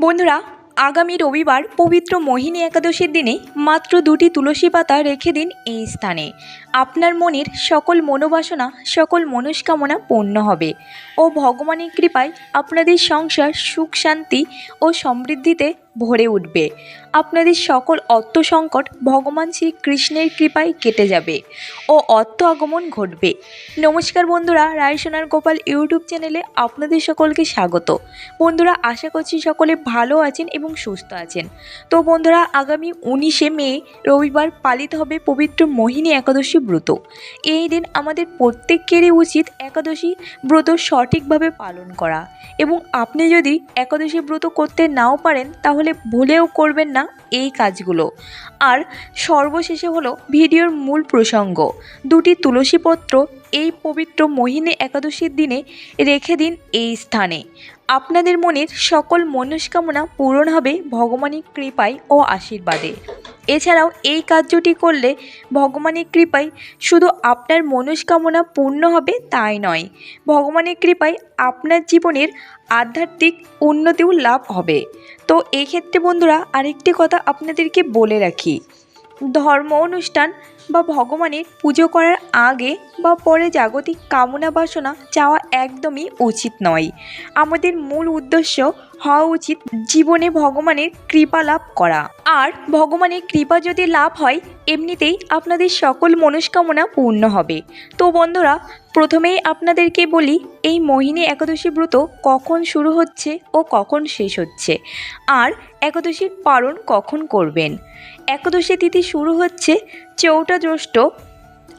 বন্ধুরা, আগামী রবিবার পবিত্র মোহিনী একাদশীর দিনে মাত্র দুটি তুলসী পাতা রেখে দিন এই স্থানে। আপনার মনের সকল মনোবাসনা, সকল মনস্কামনা পূর্ণ হবে ও ভগবানের কৃপায় আপনাদের সংসার সুখ, শান্তি ও সমৃদ্ধিতে ভরে উঠবে। আপনাদের সকল অর্থ সংকট ভগবান শ্রীকৃষ্ণের কৃপায় কেটে যাবে ও অর্থ আগমন ঘটবে। নমস্কার বন্ধুরা রায়সোনার গোপাল ইউটিউব চ্যানেলে আপনাদের সকলকে স্বাগত। বন্ধুরা, আশা করছি সকলে ভালো আছেন এবং সুস্থ আছেন। তো বন্ধুরা, আগামী উনিশে মে রবিবার পালিত হবে পবিত্র মোহিনী একাদশী ব্রত। এই দিন আমাদের প্রত্যেকেরই উচিত একাদশী ব্রত সঠিকভাবে পালন করা। এবং আপনি যদি একাদশী ব্রত করতে নাও পারেন, তাহলে ভুলেও করবেন না। এই কাজগুলো। আর সর্বশেষে হলো ভিডিওর মূল প্রসঙ্গ। দুটি তুলসীপত্র এই পবিত্র মোহিনী একাদশীর দিনে রেখে দিন এই স্থানে। আপনাদের মনের সকল মনস্কামনা পূরণ হবে ভগবানের কৃপায় ও আশীর্বাদে। এছাড়াও এই কার্যটি করলে ভগবানের কৃপায় শুধু আপনার মনস্কামনা পূর্ণ হবে তাই নয়, ভগবানের কৃপায় আপনার জীবনের আধ্যাত্মিক উন্নতিও লাভ হবে। তো এই ক্ষেত্রে বন্ধুরা, আরেকটি কথা আপনাদেরকে বলে রাখি। ধর্ম অনুষ্ঠান বা ভগবানের পুজো করার আগে বা পরে জাগতিক কামনা বাসনা চাওয়া একদমই উচিত নয়। আমাদের মূল উদ্দেশ্য হওয়া উচিত জীবনে ভগবানের কৃপা লাভ করা। আর ভগবানের কৃপা যদি লাভ হয়, এমনিতেই আপনাদের সকল মনস্কামনা পূর্ণ হবে। তো বন্ধুরা, প্রথমেই আপনাদেরকে বলি, এই মোহিনী একাদশী ব্রত কখন শুরু হচ্ছে ও কখন শেষ হচ্ছে? আর একাদশীর পালন কখন করবেন? একাদশী তিথি শুরু হচ্ছে চৌঠা জ্যৈষ্ঠ,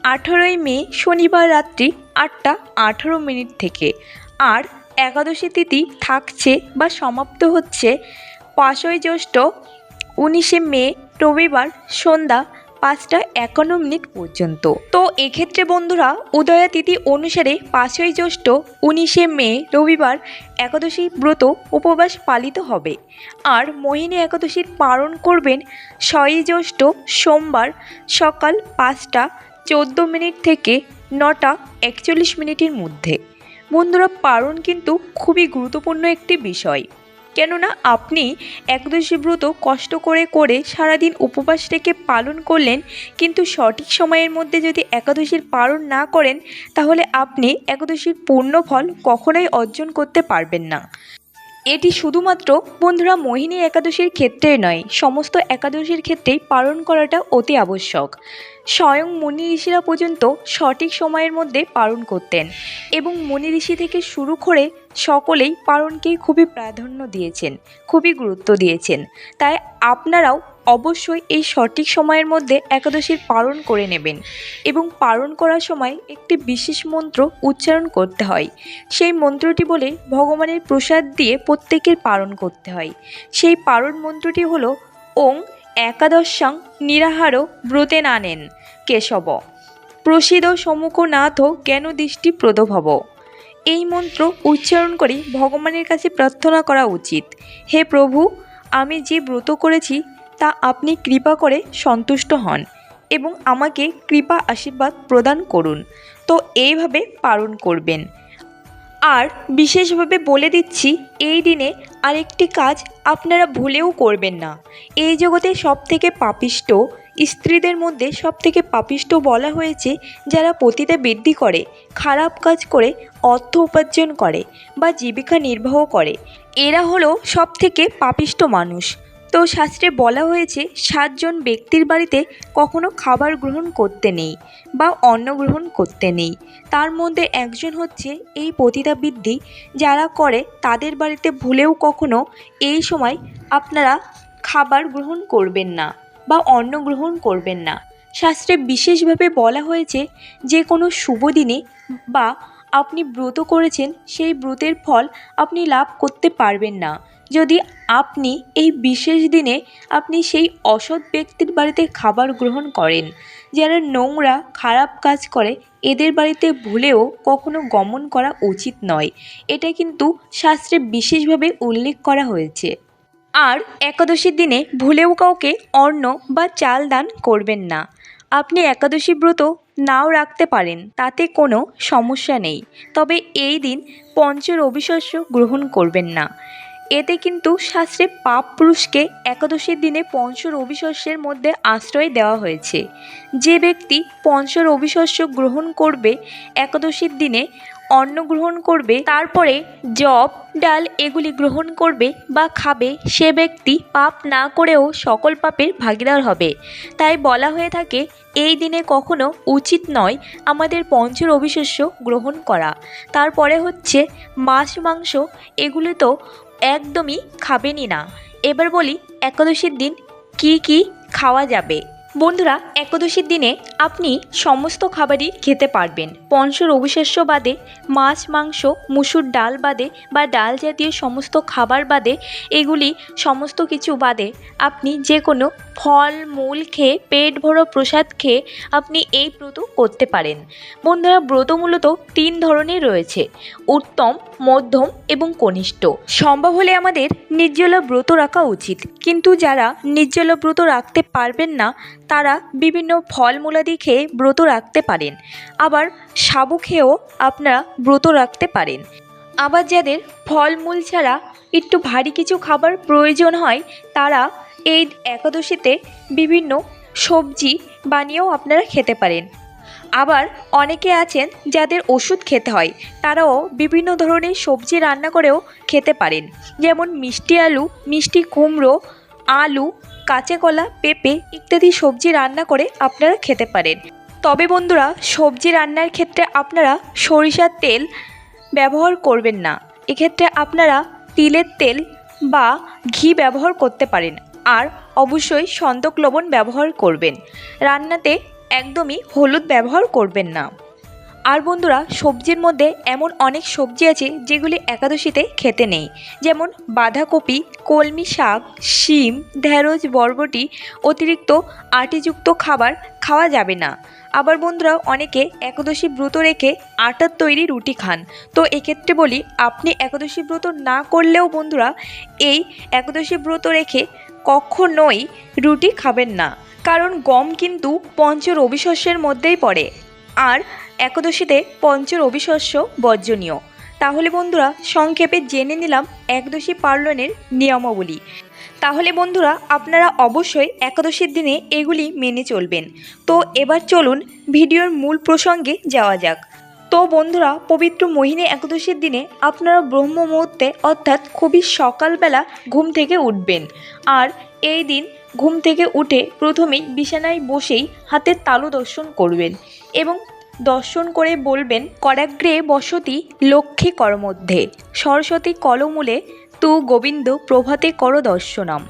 আঠেরোই মে, শনিবার রাত্রি আটটা আঠেরো মিনিট থেকে। আর একাদশী তিথি থাকছে বা সমাপ্ত হচ্ছে। পাঁচই জ্যৈষ্ঠ, উনিশে মে, রবিবার সন্ধ্যা পাঁচটা একান্ন মিনিট পর্যন্ত। তো এক্ষেত্রে বন্ধুরা, উদয়া তিথি অনুসারে পাঁচই জ্যৈষ্ঠ, উনিশে মে, রবিবার একাদশী ব্রত উপবাস পালিত হবে। আর মোহিনী একাদশীর পালন করবেন ছয়ই জ্যৈষ্ঠ সোমবার সকাল পাঁচটা চোদ্দ মিনিট থেকে নটা একচল্লিশ মিনিটের মধ্যে। বন্ধুরা পারণ কিন্তু খুবই গুরুত্বপূর্ণ একটি বিষয়। কেননা আপনি একদশী ব্রত কষ্ট করে করে সারাদিন উপবাস রেখে পালন করলেন, কিন্তু সঠিক সময়ের মধ্যে যদি একাদশীর পালন না করেন, তাহলে আপনি একাদশীর পূর্ণ ফল কখনোই অর্জন করতে পারবেন না। এটি শুধুমাত্র বন্ধুরা মোহিনী একাদশীর ক্ষেত্রে নয়, সমস্ত একাদশীর ক্ষেত্রেই পালন করাটা অতি আবশ্যক। স্বয়ং মুনি ঋষিরা পর্যন্ত সঠিক সময়ের মধ্যে পালন করতেন এবং মুনি ঋষি থেকে শুরু করে সকলেই পালনকেই খুবই প্রাধান্য দিয়েছেন, খুবই গুরুত্ব দিয়েছেন। তাই আপনারাও অবশ্যই এই সঠিক সময়ের মধ্যে একাদশীর পালন করে নেবেন এবং পালন করার সময় একটি বিশেষ মন্ত্র উচ্চারণ করতে হয়। সেই মন্ত্রটি বলে ভগবানের প্রসাদ দিয়ে প্রত্যেকের পালন করতে হয়। সেই পালন মন্ত্রটি হলো, ওং একাদশাং নিরাহার ব্রতে নানেন কেশব। প্রসিদ সম্মুখ নাথ জ্ঞান দৃষ্টি প্রদভব এই মন্ত্র উচ্চারণ করে ভগবানের কাছে প্রার্থনা করা উচিত। হে প্রভু, আমি যে ব্রত করেছি, তা আপনি কৃপা করে সন্তুষ্ট হন এবং আমাকে কৃপা আশীর্বাদ প্রদান করুন। তো এইভাবে পালন করবেন। আর বিশেষভাবে বলে দিচ্ছি, এই দিনে আরেকটি কাজ আপনারা ভুলেও করবেন না। এই জগতে সব থেকে পাপিষ্ট স্ত্রীদের মধ্যে সব থেকে পাপিষ্ট বলা হয়েছে যারা পতিতা বৃদ্ধি করে, খারাপ কাজ করে, অর্থ উপার্জন করে বা জীবিকা নির্বাহ করে। এরা হলো সব থেকে পাপিষ্ট মানুষ। তো শাস্ত্রে বলা হয়েছে, সাতজন ব্যক্তির বাড়িতে কখনো খাবার গ্রহণ করতে নেই বা অন্ন গ্রহণ করতে নেই। তার মধ্যে একজন হচ্ছে এই পতিতাবৃদ্ধি যারা করে, তাদের বাড়িতে ভুলেও কখনো এই সময় আপনারা খাবার গ্রহণ করবেন না। বা অন্ন গ্রহণ করবেন না। শাস্ত্রে বিশেষভাবে বলা হয়েছে, যে কোনো শুভ দিনে বা আপনি ব্রত করেছেন, সেই ব্রতের ফল আপনি লাভ করতে পারবেন না। যদি আপনি এই বিশেষ দিনে আপনি সেই অসৎ ব্যক্তির বাড়িতে খাবার গ্রহণ করেন, যারা নোংরা, খারাপ কাজ করে, এদের বাড়িতে ভুলেও কখনো গমন করা উচিত নয়। এটা কিন্তু শাস্ত্রে বিশেষভাবে উল্লেখ করা হয়েছে। আর একাদশীর দিনে ভুলেও কাউকে অন্ন বা চাল দান করবেন না। আপনি একাদশী ব্রত নাও রাখতে পারেন, তাতে কোনো সমস্যা নেই। তবে এই দিন পঞ্চ রবিশস্য গ্রহণ করবেন না। এতে কিন্তু শাস্ত্রে পাপ পুরুষকে একাদশীর দিনে পঞ্চ রবিশস্যের মধ্যে আশ্রয় দেওয়া হয়েছে। যে ব্যক্তি পঞ্চ রবিশস্য গ্রহণ করবে, একাদশীর দিনে অন্ন গ্রহণ করবে, তারপরে জব, ডাল এগুলি গ্রহণ করবে বা খাবে, সে ব্যক্তি পাপ না করেও সকল পাপের ভাগীদার হবে। তাই বলা হয়ে থাকে, এই দিনে কখনো উচিত নয় আমাদের পঞ্চ রবিশস্য গ্রহণ করা। তারপরে হচ্ছে মাছ, মাংস, এগুলো তো একদমই খাবেনই না। এবার বলি, একাদশীর দিন কি কি খাওয়া যাবে? বন্ধুরা, একাদশীর দিনে আপনি সমস্ত খাবারই খেতে পারবেন। পঞ্চ রবিশস্য বাদে, মাছ, মাংস, মুসুর ডাল বাদে বা ডাল জাতীয় সমস্ত খাবার বাদে, এগুলি সমস্ত কিছু বাদে আপনি যে কোনো ফল, মূল খেয়ে, পেট ভরা প্রসাদ খেয়ে আপনি এই ব্রত করতে পারেন। বন্ধুরা, ব্রত মূলত তিন ধরনের রয়েছে, উত্তম, মধ্যম এবং কনিষ্ঠ। সম্ভব হলে আমাদের নির্জলা ব্রত রাখা উচিত। কিন্তু যারা নির্জলা ব্রত রাখতে পারবেন না তারা বিভিন্ন ফলমূলাদি খেয়ে ব্রত রাখতে পারেন। আবার সাবু খেয়েও আপনারা ব্রত রাখতে পারেন। আবার যাদের ফলমূল ছাড়া একটু ভারী কিছু খাবার প্রয়োজন হয়, তারা এই একাদশীতে বিভিন্ন সবজি বানিয়েও আপনারা খেতে পারেন। আবার অনেকে আছেন যাদের ওষুধ খেতে হয়, তারাও বিভিন্ন ধরনের সবজি রান্না করেও খেতে পারেন। যেমন মিষ্টি আলু, মিষ্টি কুমড়ো, আলু কাঁচা কলা, পেঁপে ইত্যাদি সবজি রান্না করে আপনারা খেতে পারেন। তবে বন্ধুরা, সবজি রান্নার ক্ষেত্রে আপনারা সরিষার তেল ব্যবহার করবেন না। এক্ষেত্রে আপনারা তিলের তেল বা ঘি ব্যবহার করতে পারেন আর অবশ্যই সন্তক লবণ ব্যবহার করবেন। রান্নাতে একদমই হলুদ ব্যবহার করবেন না। আর বন্ধুরা, সবজির মধ্যে এমন অনেক সবজি আছে যেগুলি একাদশীতে খেতে নেই। যেমন বাঁধাকপি, কলমি শাক, শিম, ঢেঁড়স, বরবটি, অতিরিক্ত আটিযুক্ত খাবার খাওয়া যাবে না। আবার বন্ধুরা, অনেকে একাদশী ব্রত রেখে আটার তৈরি রুটি খান। তো এক্ষেত্রে বলি, আপনি একাদশী ব্রত না করলেও বন্ধুরা, এই একাদশী ব্রত রেখে কখনোই রুটি খাবেন না। কারণ গম কিন্তু পঞ্চ রবিশস্যের মধ্যেই পড়ে। আর একাদশীতে পঞ্চ রবিশস্য বর্জনীয়। তাহলে বন্ধুরা, সংক্ষেপে জেনে নিলাম একদশী পার্লনের নিয়মাবলী। তাহলে বন্ধুরা, আপনারা অবশ্যই একাদশীর দিনে এগুলি মেনে চলবেন। তো এবার চলুন ভিডিওর মূল প্রসঙ্গে যাওয়া যাক। তো বন্ধুরা, পবিত্র মোহিনী একাদশীর দিনে আপনারা ব্রহ্ম মুহূর্তে অর্থাৎ খুবই সকালবেলা ঘুম থেকে উঠবেন। আর এই দিন ঘুম থেকে উঠে প্রথমেই বিছানায় বসেই হাতের তালু দর্শন করবেন এবং দর্শন করে বলবেন, করাগ্রে বসতি লক্ষ্মী করমধ্যে, সরস্বতী কলমূলে তু গোবিন্দ প্রভাতে কর দর্শনম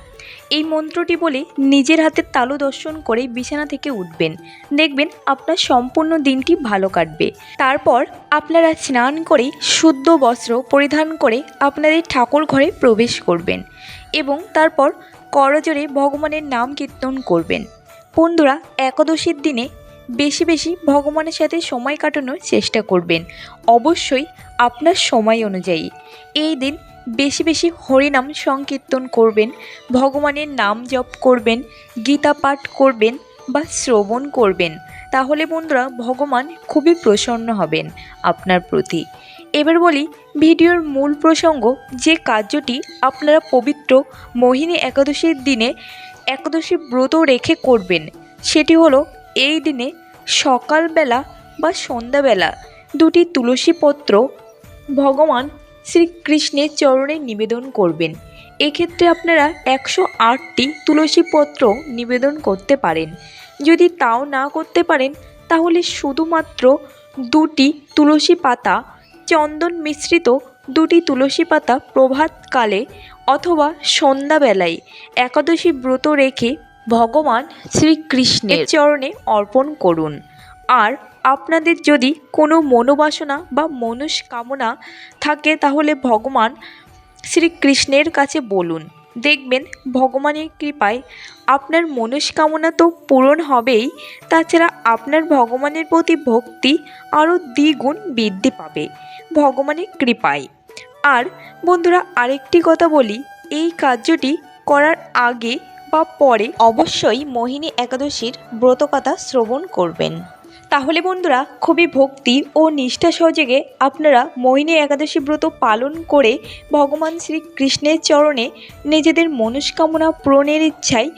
এই মন্ত্রটি বলে নিজের হাতের তালু দর্শন করে বিছানা থেকে উঠবেন। দেখবেন আপনার সম্পূর্ণ দিনটি ভালো কাটবে। তারপর আপনারা স্নান করে শুদ্ধ বস্ত্র পরিধান করে আপনাদের ঠাকুর ঘরে প্রবেশ করবেন এবং তারপর করজোরে ভগবানের নাম কীর্তন করবেন। বন্ধুরা, একাদশীর দিনে বেশি বেশি ভগবানের সাথে সময় কাটানোর চেষ্টা করবেন। অবশ্যই আপনার সময় অনুযায়ী। এই দিন বেশি বেশি হরিনাম সংকীর্তন করবেন, ভগবানের নাম জপ করবেন, গীতা পাঠ করবেন বা শ্রবণ করবেন। তাহলে বন্ধুরা, ভগবান খুবই প্রসন্ন হবেন আপনার প্রতি। এবার বলি, ভিডিওর মূল প্রসঙ্গ, যে কার্যটি আপনারা পবিত্র মোহিনী একাদশীর দিনে একাদশী ব্রত রেখে করবেন, সেটি হলো, এই দিনে সকালবেলা বা সন্ধ্যাবেলা দুটি তুলসী পত্র ভগবান শ্রীকৃষ্ণের চরণে নিবেদন করবেন। এক্ষেত্রে আপনারা একশো আটটি তুলসী পত্র নিবেদন করতে পারেন। যদি তাও না করতে পারেন, তাহলে শুধুমাত্র দুটি তুলসী পাতা, চন্দন মিশ্রিত দুটি তুলসী পাতা প্রভাতকালে অথবা সন্ধ্যাবেলায় একাদশী ব্রত রেখে ভগবান শ্রীকৃষ্ণের চরণে অর্পণ করুন। আর আপনাদের যদি কোনো মনোবাসনা বা মনস্কামনা থাকে, তাহলে ভগবান শ্রীকৃষ্ণের কাছে বলুন। দেখবেন ভগবানের কৃপায় আপনার মনস্কামনা তো পূরণ হবেই, তাছাড়া আপনার ভগবানের প্রতি ভক্তি আরও দ্বিগুণ বৃদ্ধি পাবে ভগবানের কৃপায়। আর বন্ধুরা, আরেকটি কথা বলি, এই কার্যটি করার আগে বা পরে অবশ্যই মোহিনী একাদশীর ব্রতকথা শ্রবণ করবেন। তাহলে বন্ধুরা, খুবই ভক্তি ও নিষ্ঠা সহযোগে আপনারা মোহিনী একাদশী ব্রত পালন করে ভগবান শ্রীকৃষ্ণের চরণে নিজেদের মনস্কামনা পূরণের ইচ্ছায়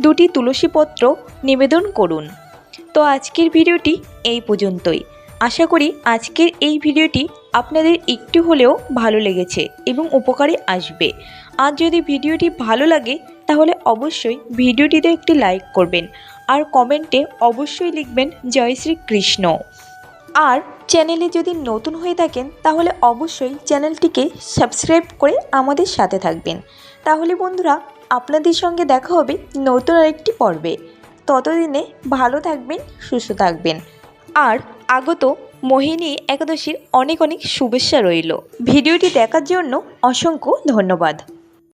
দুটি তুলসীপত্র নিবেদন করুন। তো আজকের ভিডিওটি এই পর্যন্তই। আশা করি আজকের এই ভিডিওটি আপনাদের একটু হলেও ভালো লেগেছে এবং উপকারে আসবে। আর যদি ভিডিওটি ভালো লাগে তাহলে অবশ্যই ভিডিওটিতে একটি লাইক করবেন আর কমেন্টে অবশ্যই লিখবেন জয় শ্রীকৃষ্ণ আর চ্যানেলে যদি নতুন হয়ে থাকেন তাহলে অবশ্যই চ্যানেলটিকে সাবস্ক্রাইব করে আমাদের সাথে থাকবেন। তাহলে বন্ধুরা, আপনাদের সঙ্গে দেখা হবে নতুন আরেকটি পর্বে। ততদিনে ভালো থাকবেন, সুস্থ থাকবেন। আর আগত মোহিনী একাদশীর অনেক অনেক শুভেচ্ছা রইল। ভিডিওটি দেখার জন্য অসংখ্য ধন্যবাদ।